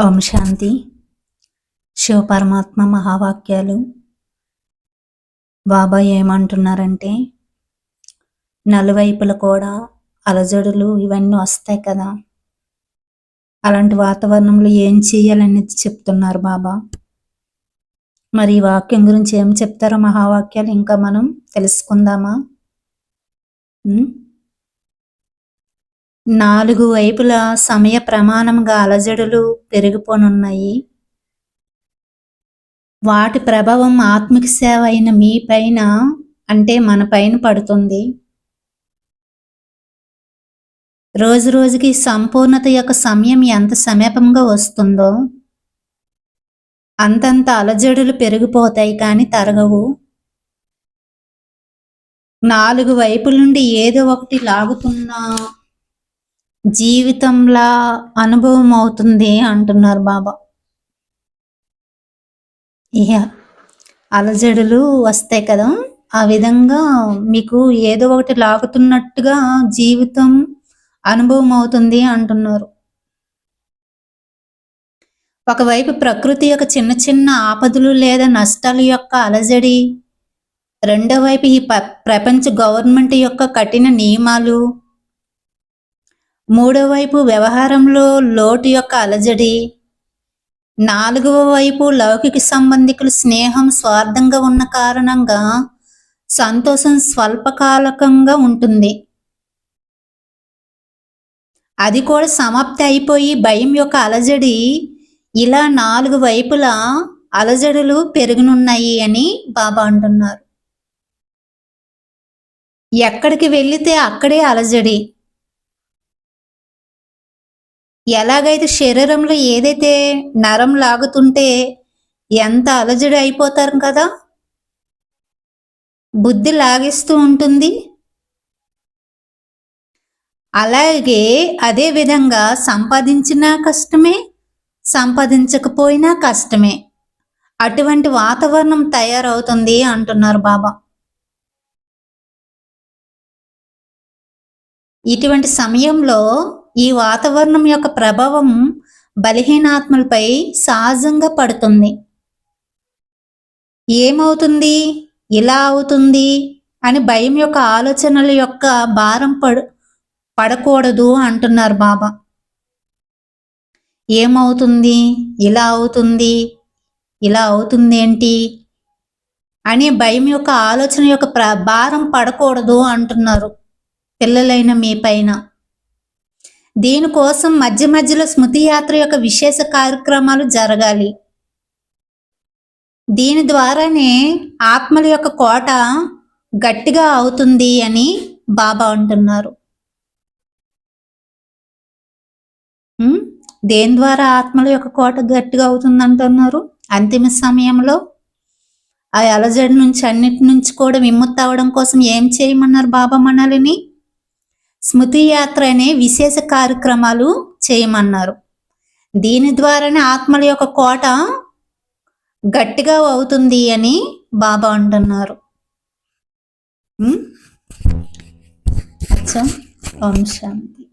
ఓం శాంతి. శివపరమాత్మ మహావాక్యాలు. బాబా ఏమంటున్నారంటే నలువైపుల కూడా అలజడులు ఇవన్నీ వస్తాయి కదా. అలాంటి వాతావరణంలో ఏం చేయాలనేది చెప్తున్నారు బాబా. మరి ఈ వాక్యం గురించి ఏం చెప్తారో మహావాక్యాలు ఇంకా మనం తెలుసుకుందామా? నాలుగు వైపుల సమయ ప్రమాణంగా అలజడులు పెరిగిపోనున్నాయి. వాటి ప్రభావం ఆత్మిక సేవ అయిన మీ పైన అంటే మన పైన పడుతుంది. రోజు రోజుకి సంపూర్ణత యొక్క సమయం ఎంత సమీపంగా వస్తుందో అంతంత అలజడులు పెరిగిపోతాయి కానీ తరగవు. నాలుగు వైపుల నుండి ఏదో ఒకటి లాగుతున్నా జీవితంలా అనుభవం అవుతుంది అంటున్నారు బాబా. ఇహ అలజడులు వస్తాయి కదా ఆ విధంగా మీకు ఏదో ఒకటి లాగుతున్నట్టుగా జీవితం అనుభవం అవుతుంది అంటున్నారు. ఒకవైపు ప్రకృతి యొక్క చిన్న చిన్న ఆపదలు లేదా నష్టాల యొక్క అలజడి రెండో వైపు ఈ ప్రపంచ గవర్నమెంట్ యొక్క కఠిన నియమాలు మూడో వైపు వ్యవహారంలో లోటు యొక్క అలజడి. నాలుగవ వైపు లౌకిక సంబంధికుల స్నేహం స్వార్థంగా ఉన్న కారణంగా సంతోషం స్వల్పకాలకంగా ఉంటుంది. అది కూడా సమాప్తి అయిపోయి భయం యొక్క అలజడి ఇలా నాలుగు వైపులా అలజడులు పెరుగునున్నాయి అని బాబా అంటున్నారు. ఎక్కడికి వెళితే అక్కడే అలజడి. ఎలాగైతే శరీరంలో ఏదైతే నరం లాగుతుంటే ఎంత అలజడి అయిపోతారు కదా? బుద్ధి లాగిస్తూ ఉంటుంది. అలాగే అదే విధంగా సంపాదించినా కష్టమే సంపాదించకపోయినా కష్టమే. అటువంటి వాతావరణం తయారవుతుంది అంటున్నారు బాబా. ఇటువంటి సమయంలో ఈ వాతావరణం యొక్క ప్రభావం బలహీనాత్మలపై సహజంగా పడుతుంది. ఏమవుతుంది? ఇలా అవుతుంది అని భయం యొక్క ఆలోచనల యొక్క భారం పడు పడకూడదు అంటున్నారు బాబా. ఏమవుతుంది? ఇలా అవుతుంది. ఇలా అవుతుంది ఏంటి? అనే భయం యొక్క ఆలోచన యొక్క ప్ర భారం పడకూడదు అంటున్నారు పిల్లలైన మీ పైన. దీనికోసం మధ్య మధ్యలో స్మృతి యాత్ర యొక్క విశేష కార్యక్రమాలు జరగాలి. దీని ద్వారానే ఆత్మల యొక్క కోట గట్టిగా అవుతుంది అని బాబా అంటున్నారు. దేని ద్వారా ఆత్మల యొక్క కోట గట్టిగా అవుతుంది అంటున్నారు? అంతిమ సమయంలో ఆ అలజడి నుంచి అన్నిటి నుంచి కూడా విముక్తి అవడం కోసం ఏం చేయమన్నారు బాబా మనాలిని? స్మృతి యాత్ర అనే విశేష కార్యక్రమాలు చేయమన్నారు. దీని ద్వారానే ఆత్మల యొక్క కోట గట్టిగా అవుతుంది అని బాబా అంటున్నారు. అచ్చా. ఓం శాంతి.